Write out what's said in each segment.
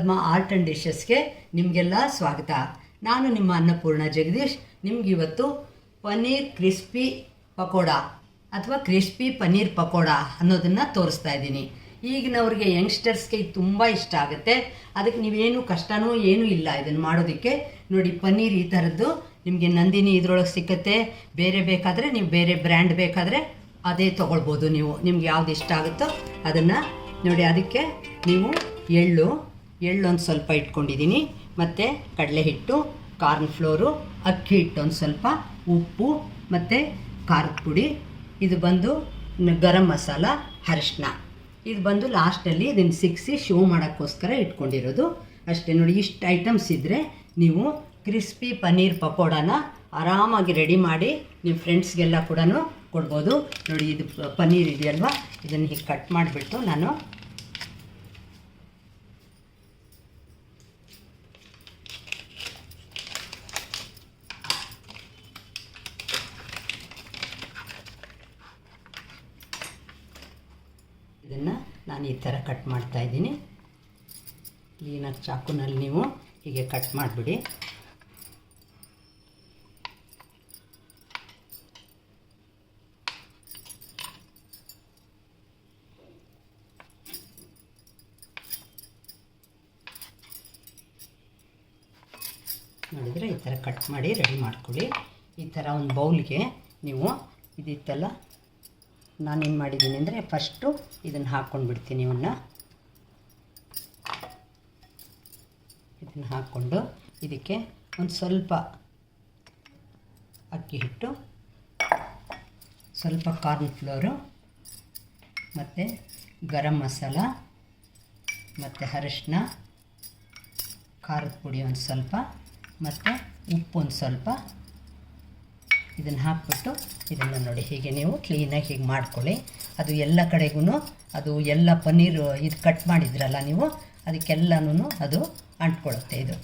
Padma art and ಡಿಶಸ್ಗೆ ನಿಮಗೆಲ್ಲ ಸ್ವಾಗತ. ನಾನು ನಿಮ್ಮ ಅನ್ನಪೂರ್ಣ ಜಗದೀಶ್. ನಿಮ್ಗೆ ಇವತ್ತು ಪನ್ನೀರ್ ಕ್ರಿಸ್ಪಿ ಪಕೋಡ ಅಥವಾ ಕ್ರಿಸ್ಪಿ ಪನ್ನೀರ್ ಪಕೋಡ ಅನ್ನೋದನ್ನು ತೋರಿಸ್ತಾ ಇದ್ದೀನಿ. ಈಗಿನವ್ರಿಗೆ ಯಂಗ್ಸ್ಟರ್ಸ್ಗೆ ಇದು ತುಂಬ ಇಷ್ಟ ಆಗುತ್ತೆ. ಅದಕ್ಕೆ ನೀವೇನು ಕಷ್ಟನೂ ಏನೂ ಇಲ್ಲ ಇದನ್ನು ಮಾಡೋದಕ್ಕೆ. ನೋಡಿ ಪನ್ನೀರ್ ಈ ಥರದ್ದು. ನಿಮಗೆ ನಂದಿನಿ ಇದ್ರೊಳಗೆ ಸಿಕ್ಕತ್ತೆ. ಬೇರೆ ಬೇಕಾದರೆ ನೀವು ಬೇರೆ ಬ್ರ್ಯಾಂಡ್ ಬೇಕಾದರೆ ಅದೇ ತೊಗೊಳ್ಬೋದು ನೀವು. ನಿಮ್ಗೆ ಯಾವ್ದು ಇಷ್ಟ ಆಗುತ್ತೋ ಅದನ್ನು ನೋಡಿ, ಅದಕ್ಕೆ ನೀವು ಎಳ್ಳು ಎಳ್ಳು ಒಂದು ಸ್ವಲ್ಪ ಇಟ್ಕೊಂಡಿದ್ದೀನಿ. ಮತ್ತು ಕಡಲೆ ಹಿಟ್ಟು, ಕಾರ್ನ್ ಫ್ಲೋರು, ಅಕ್ಕಿ ಹಿಟ್ಟು ಒಂದು ಸ್ವಲ್ಪ, ಉಪ್ಪು ಮತ್ತು ಖಾರದ ಪುಡಿ. ಇದು ಬಂದು ಗರಂ ಮಸಾಲ ಅರಿಶಿನ ಇದು ಬಂದು ಲಾಸ್ಟಲ್ಲಿ ಇದನ್ನು ಸಿಕ್ಸಿ ಶೋ ಮಾಡೋಕ್ಕೋಸ್ಕರ ಇಟ್ಕೊಂಡಿರೋದು. ಅಷ್ಟೇ ನೋಡಿ, ಇಷ್ಟು ಐಟಮ್ಸ್ ಇದ್ದರೆ ನೀವು ಕ್ರಿಸ್ಪಿ ಪನ್ನೀರ್ ಪಕೋಡಾನ ಆರಾಮಾಗಿ ರೆಡಿ ಮಾಡಿ ನಿಮ್ಮ ಫ್ರೆಂಡ್ಸ್ಗೆಲ್ಲ ಕೂಡ ಕೊಡ್ಬೋದು. ನೋಡಿ, ಇದು ಪನ್ನೀರ್ ಇದೆಯಲ್ವ? ಇದನ್ನು ಹೀಗೆ ಕಟ್ ಮಾಡಿಬಿಟ್ಟು ನಾನು ಇದನ್ನು ನಾನು ಈ ಥರ ಕಟ್ ಮಾಡ್ತಾ ಇದ್ದೀನಿ. ಕ್ಲೀನಾಗಿ ಚಾಕುನಲ್ಲಿ ನೀವು ಹೀಗೆ ಕಟ್ ಮಾಡಿಬಿಡಿ. ನೋಡಿದರೆ ಈ ಥರ ಕಟ್ ಮಾಡಿ ರೆಡಿ ಮಾಡ್ಕೊಳ್ಳಿ. ಈ ಥರ ಒಂದು ಬೌಲ್ಗೆ ನೀವು ಇದಿತ್ತಲ್ಲ ನಾನೇನು ಮಾಡಿದ್ದೀನಿ ಅಂದರೆ ಫಸ್ಟು ಇದನ್ನು ಹಾಕ್ಕೊಂಡು ಬಿಡ್ತೀನಿ ಇವನ್ನ. ಇದನ್ನು ಹಾಕ್ಕೊಂಡು ಇದಕ್ಕೆ ಒಂದು ಸ್ವಲ್ಪ ಅಕ್ಕಿ ಹಿಟ್ಟು, ಸ್ವಲ್ಪ ಕಾರ್ನ್ ಫ್ಲೋರು ಮತ್ತು ಗರಂ ಮಸಾಲ, ಮತ್ತು ಅರಿಶಿನ ಖಾರದ ಪುಡಿ ಒಂದು ಸ್ವಲ್ಪ, ಮತ್ತು ಉಪ್ಪು ಒಂದು ಸ್ವಲ್ಪ ಇದನ್ನು ಹಾಕ್ಬಿಟ್ಟು ಇದನ್ನು ನೋಡಿ, ಹೀಗೆ ನೀವು ಕ್ಲೀನಾಗಿ ಹೀಗೆ ಮಾಡ್ಕೊಳ್ಳಿ. ಅದು ಎಲ್ಲ ಕಡೆಗೂ ಅದು ಎಲ್ಲ ಪನ್ನೀರ್ ಇದು ಕಟ್ ಮಾಡಿದ್ರಲ್ಲ ನೀವು ಅದಕ್ಕೆಲ್ಲನೂ ಅದು ಅಂಟ್ಕೊಳ್ಳುತ್ತೆ ಇದು.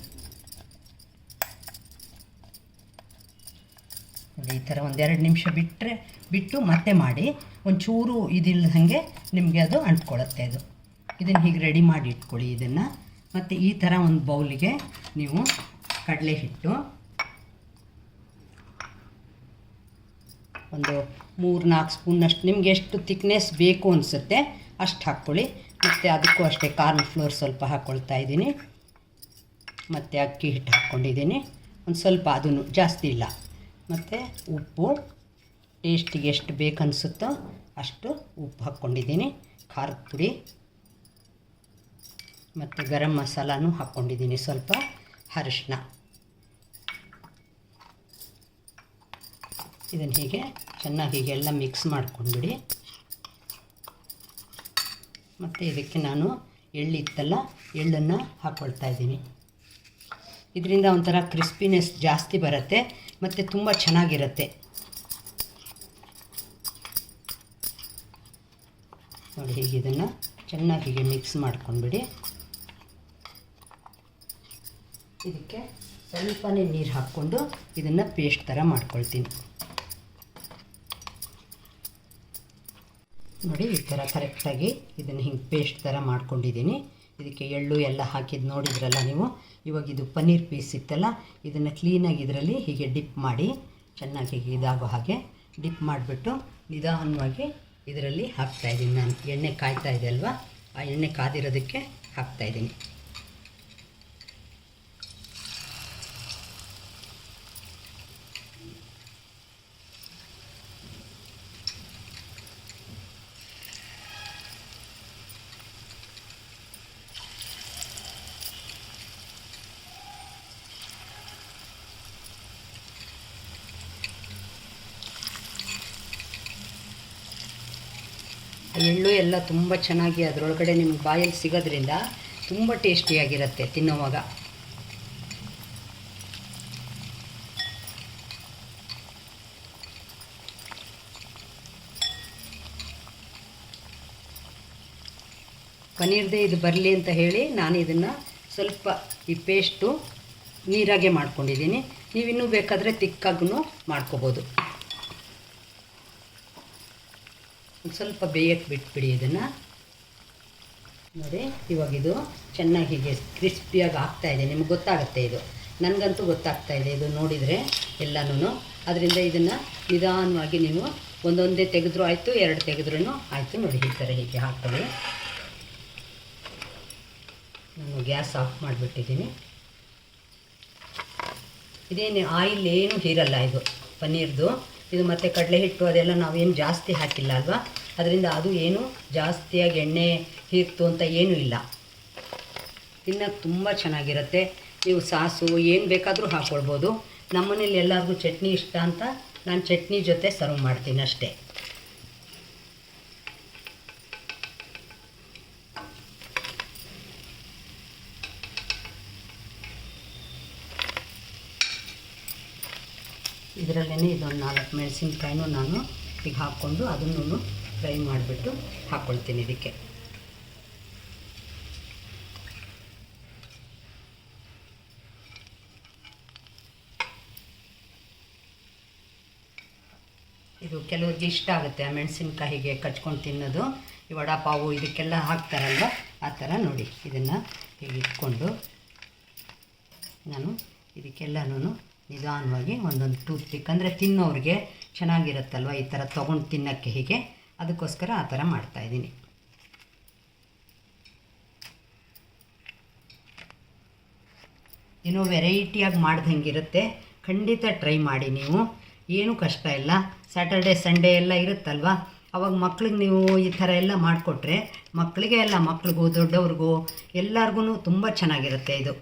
ಈ ಥರ ಒಂದೆರಡು ನಿಮಿಷ ಬಿಟ್ಟರೆ ಬಿಟ್ಟು ಮತ್ತೆ ಮಾಡಿ, ಒಂಚೂರು ಇದಿಲ್ಲದಂಗೆ ನಿಮಗೆ ಅದು ಅಂಟ್ಕೊಳ್ಳುತ್ತೆ ಅದು ಇದನ್ನು ಹೀಗೆ ರೆಡಿ ಮಾಡಿ ಇಟ್ಕೊಳ್ಳಿ ಇದನ್ನು. ಮತ್ತು ಈ ಥರ ಒಂದು ಬೌಲಿಗೆ ನೀವು ಕಡಲೆ ಹಿಟ್ಟು ಒಂದು ಮೂರು ನಾಲ್ಕು ಸ್ಪೂನಷ್ಟು ನಿಮ್ಗೆ ಎಷ್ಟು ತಿಕ್ನೆಸ್ ಬೇಕು ಅನಿಸುತ್ತೆ ಅಷ್ಟು ಹಾಕ್ಕೊಳ್ಳಿ. ಮತ್ತು ಅದಕ್ಕೂ ಅಷ್ಟೇ ಕಾರ್ನ್ ಫ್ಲೋರ್ ಸ್ವಲ್ಪ ಹಾಕ್ಕೊಳ್ತಾ ಇದ್ದೀನಿ. ಮತ್ತು ಅಕ್ಕಿ ಹಿಟ್ಟು ಹಾಕ್ಕೊಂಡಿದ್ದೀನಿ. ಒಂದು ಸ್ವಲ್ಪ ಅದನ್ನು ಜಾಸ್ತಿ ಇಲ್ಲ. ಮತ್ತು ಉಪ್ಪು, ಟೇಸ್ಟಿಗೆ ಎಷ್ಟು ಬೇಕು ಅನಿಸುತ್ತೋ ಅಷ್ಟು ಉಪ್ಪು ಹಾಕ್ಕೊಂಡಿದ್ದೀನಿ. ಖಾರದ ಪುಡಿ, ಮತ್ತು ಗರಂ ಮಸಾಲಾನು ಹಾಕ್ಕೊಂಡಿದ್ದೀನಿ ಸ್ವಲ್ಪ ಅರಿಶಿನ ಇದನ್ನು ಹೀಗೆ ಚೆನ್ನಾಗಿ ಹೀಗೆಲ್ಲ ಮಿಕ್ಸ್ ಮಾಡ್ಕೊಂಡ್ಬಿಡಿ. ಮತ್ತು ಇದಕ್ಕೆ ನಾನು ಎಳ್ಳಿತ್ತಲ್ಲ ಎಳ್ಳನ್ನು ಹಾಕ್ಕೊಳ್ತಾ ಇದ್ದೀನಿ. ಇದರಿಂದ ಒಂಥರ ಕ್ರಿಸ್ಪಿನೆಸ್ ಜಾಸ್ತಿ ಬರುತ್ತೆ, ಮತ್ತು ತುಂಬ ಚೆನ್ನಾಗಿರುತ್ತೆ. ನೋಡಿ, ಹೀಗೆ ಇದನ್ನು ಚೆನ್ನಾಗಿ ಹೀಗೆ ಮಿಕ್ಸ್ ಮಾಡ್ಕೊಂಡ್ಬಿಡಿ. ಇದಕ್ಕೆ ಸ್ವಲ್ಪನೇ ನೀರು ಹಾಕ್ಕೊಂಡು ಇದನ್ನು ಪೇಸ್ಟ್ ಥರ ಮಾಡ್ಕೊಳ್ತೀನಿ. ನೋಡಿ, ಈ ಥರ ಕರೆಕ್ಟಾಗಿ ಇದನ್ನು ಹಿಂಗೆ ಪೇಸ್ಟ್ ಥರ ಮಾಡ್ಕೊಂಡಿದ್ದೀನಿ ಇದಕ್ಕೆ ಎಳ್ಳು ಎಲ್ಲ ಹಾಕಿದ್ದು ನೋಡಿದ್ರಲ್ಲ ನೀವು? ಇವಾಗ ಇದು ಪನ್ನೀರ್ ಪೀಸ್ ಇತ್ತಲ್ಲ, ಇದನ್ನು ಕ್ಲೀನಾಗಿ ಇದರಲ್ಲಿ ಹೀಗೆ ಡಿಪ್ ಮಾಡಿ, ಚೆನ್ನಾಗಿ ಇದಾಗೋ ಹಾಗೆ ಡಿಪ್ ಮಾಡಿಬಿಟ್ಟು ನಿಧಾನವಾಗಿ ಇದರಲ್ಲಿ ಹಾಕ್ತಾಯಿದ್ದೀನಿ ನಾನು. ಎಣ್ಣೆ ಕಾಯ್ತಾ ಇದೆ ಅಲ್ವಾ? ಆ ಎಣ್ಣೆ ಕಾದಿರೋದಕ್ಕೆ ಹಾಕ್ತಾಯಿದ್ದೀನಿ ಎಳ್ಳು ಎಲ್ಲ ತುಂಬ ಚೆನ್ನಾಗಿ ಅದರೊಳಗಡೆ ನಿಮ್ಗೆ ಬಾಯಲ್ಲಿ ಸಿಗೋದ್ರಿಂದ ತುಂಬ ಟೇಸ್ಟಿಯಾಗಿರುತ್ತೆ ತಿನ್ನೋವಾಗ. ಪನ್ನೀರ್ದೇ ಇದು ಬರಲಿ ಅಂತ ಹೇಳಿ ನಾನು ಇದನ್ನು ಸ್ವಲ್ಪ ಈ ಪೇಸ್ಟು ನೀರಾಗೆ ಮಾಡ್ಕೊಂಡಿದ್ದೀನಿ. ನೀವಿನ್ನೂ ಬೇಕಾದರೆ ತಿಕ್ಕಾಗೂ ಮಾಡ್ಕೋಬೋದು. ಒಂದು ಸ್ವಲ್ಪ ಬೇಯಕ್ಕೆ ಬಿಟ್ಬಿಡಿ ಇದನ್ನು. ನೋಡಿ, ಇವಾಗ ಇದು ಚೆನ್ನಾಗಿ ಹೀಗೆ ಕ್ರಿಸ್ಪಿಯಾಗಿ ಆಗ್ತಾ ಇದೆ. ನಿಮ್ಗೆ ಗೊತ್ತಾಗುತ್ತೆ ಇದು. ನನಗಂತೂ ಗೊತ್ತಾಗ್ತಾ ಇದೆ ಇದು ನೋಡಿದರೆ ಎಲ್ಲನೂ ಅದರಿಂದ ಇದನ್ನು ನಿಧಾನವಾಗಿ ನೀವು ಒಂದೊಂದೇ ತೆಗೆದ್ರೂ ಆಯಿತು, ಎರಡು ತೆಗೆದ್ರೂ ಆಯಿತು ನೋಡಿ ಈ ಥರ ಹೀಗೆ ಹಾಕ್ಕೊಳ್ಳಿ. ನಾನು ಗ್ಯಾಸ್ ಆಫ್ ಮಾಡಿಬಿಟ್ಟಿದ್ದೀನಿ. ಇದೇನು, ಆಯಿಲ್ ಏನು ಹೀರಲ್ಲ ಇದು, ಪನ್ನೀರ್ದು. ಇದು ಮತ್ತು ಕಡಲೆ ಹಿಟ್ಟು ಅದೆಲ್ಲ ನಾವೇನು ಜಾಸ್ತಿ ಹಾಕಿಲ್ಲ ಅಲ್ವಾ? ಅದರಿಂದ ಅದು ಏನು ಜಾಸ್ತಿಯಾಗಿ ಎಣ್ಣೆ ಹೀರ್ತು ಅಂತ ಏನೂ ಇಲ್ಲ. ತಿನ್ನೋಕ್ಕೆ ತುಂಬ ಚೆನ್ನಾಗಿರುತ್ತೆ. ನೀವು ಸಾಸು ಏನು ಬೇಕಾದರೂ ಹಾಕ್ಕೊಳ್ಬೋದು ನಮ್ಮನೇಲಿ ಎಲ್ಲರಿಗೂ ಚಟ್ನಿ ಇಷ್ಟ ಅಂತ ನಾನು ಚಟ್ನಿ ಜೊತೆ ಸರ್ವ್ ಮಾಡ್ತೀನಿ ಅಷ್ಟೇ. ಇದರಲ್ಲೇ ಇದೊಂದು ನಾಲ್ಕು ಮೆಣಸಿನ್ಕಾಯಿನೂ ನಾನು ಈಗ ಹಾಕ್ಕೊಂಡು ಅದನ್ನು ಫ್ರೈ ಮಾಡಿಬಿಟ್ಟು ಹಾಕ್ಕೊಳ್ತೀನಿ ಇದಕ್ಕೆ. ಇದು ಕೆಲವ್ರಿಗೆ ಇಷ್ಟ ಆಗುತ್ತೆ ಆ ಮೆಣಸಿನ್ಕಾಯಿಗೆ ಕಚ್ಕೊಂಡು ತಿನ್ನೋದು. ಈ ವಡಾ ಪಾವು ಇದಕ್ಕೆಲ್ಲ ಹಾಕ್ತಾರಲ್ವ? ಆ ಥರ ನೋಡಿ ಇದನ್ನು ಹೀಗೆ ಇಟ್ಕೊಂಡು ನಾನು ಇದಕ್ಕೆಲ್ಲನೂ ನಿಧಾನವಾಗಿ ಒಂದೊಂದು ಟೂತ್ ಪಿಕ್ ಅಂದರೆ ತಿನ್ನೋರಿಗೆ ಚೆನ್ನಾಗಿರುತ್ತಲ್ವ? ಈ ಥರ ತೊಗೊಂಡು ತಿನ್ನೋಕ್ಕೆ ಹೀಗೆ? ಅದಕ್ಕೋಸ್ಕರ ಆ ಥರ ಮಾಡ್ತಾಯಿದ್ದೀನಿ ಏನೋ ವೆರೈಟಿಯಾಗಿ ಮಾಡ್ದಂಗಿರುತ್ತೆ ಖಂಡಿತ ಟ್ರೈ ಮಾಡಿ ನೀವು. ಏನೂ ಕಷ್ಟ ಇಲ್ಲ. ಸ್ಯಾಟರ್ಡೆ ಸಂಡೇ ಎಲ್ಲ ಇರುತ್ತಲ್ವ? ಅವಾಗ ಮಕ್ಳಿಗೆ ನೀವು ಈ ಥರ ಎಲ್ಲ ಮಾಡಿಕೊಟ್ರೆ ಮಕ್ಕಳಿಗೆ ಎಲ್ಲ ಮಕ್ಳಿಗೂ, ದೊಡ್ಡವ್ರಿಗೂ ಎಲ್ಲರಿಗೂ ತುಂಬ ಚೆನ್ನಾಗಿರುತ್ತೆ ಇದು.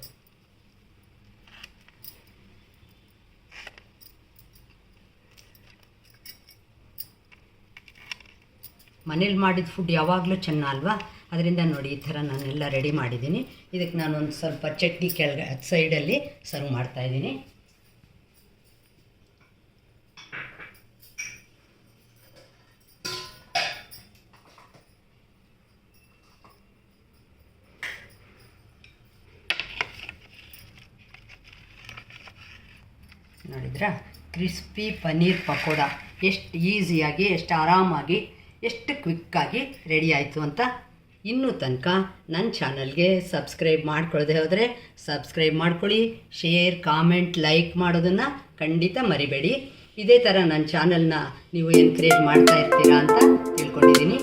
ಮನೇಲಿ ಮಾಡಿದ ಫುಡ್ ಯಾವಾಗಲೂ ಚೆನ್ನ ಅಲ್ವಾ ಅದರಿಂದ ನೋಡಿ ಈ ಥರ ನಾನೆಲ್ಲ ರೆಡಿ ಮಾಡಿದ್ದೀನಿ. ಇದಕ್ಕೆ ನಾನು ಸ್ವಲ್ಪ ಚಟ್ನಿ ಕೆಳಗೆ ಸೈಡಲ್ಲಿ ಸರ್ವ್ ಮಾಡ್ತಾಯಿದ್ದೀನಿ ನೋಡಿದ್ರಾ? ಕ್ರಿಸ್ಪಿ ಪನ್ನೀರ್ ಪಕೋಡ. ಎಷ್ಟು ಈಸಿಯಾಗಿ ಎಷ್ಟು ಆರಾಮಾಗಿ ಎಷ್ಟು ಕ್ವಿಕ್ಕಾಗಿ ರೆಡಿ ಆಯಿತು ಅಂತ ಇನ್ನೂ ತನಕ ನನ್ನ ಚಾನಲ್ಗೆ ಸಬ್ಸ್ಕ್ರೈಬ್ ಮಾಡ್ಕೊಳ್ಳದೆ ಹೋದರೆ ಸಬ್ಸ್ಕ್ರೈಬ್ ಮಾಡ್ಕೊಳ್ಳಿ ಶೇರ್ ಕಾಮೆಂಟ್ ಲೈಕ್ ಮಾಡೋದನ್ನು ಖಂಡಿತ ಮರಿಬೇಡಿ. ಇದೇ ಥರ ನನ್ನ ಚಾನಲ್ನ ನೀವು ಎನ್ಕರೇಜ್ ಮಾಡ್ತಾ ಇರ್ತೀರಾ ಅಂತ ತಿಳ್ಕೊಂಡಿದ್ದೀನಿ.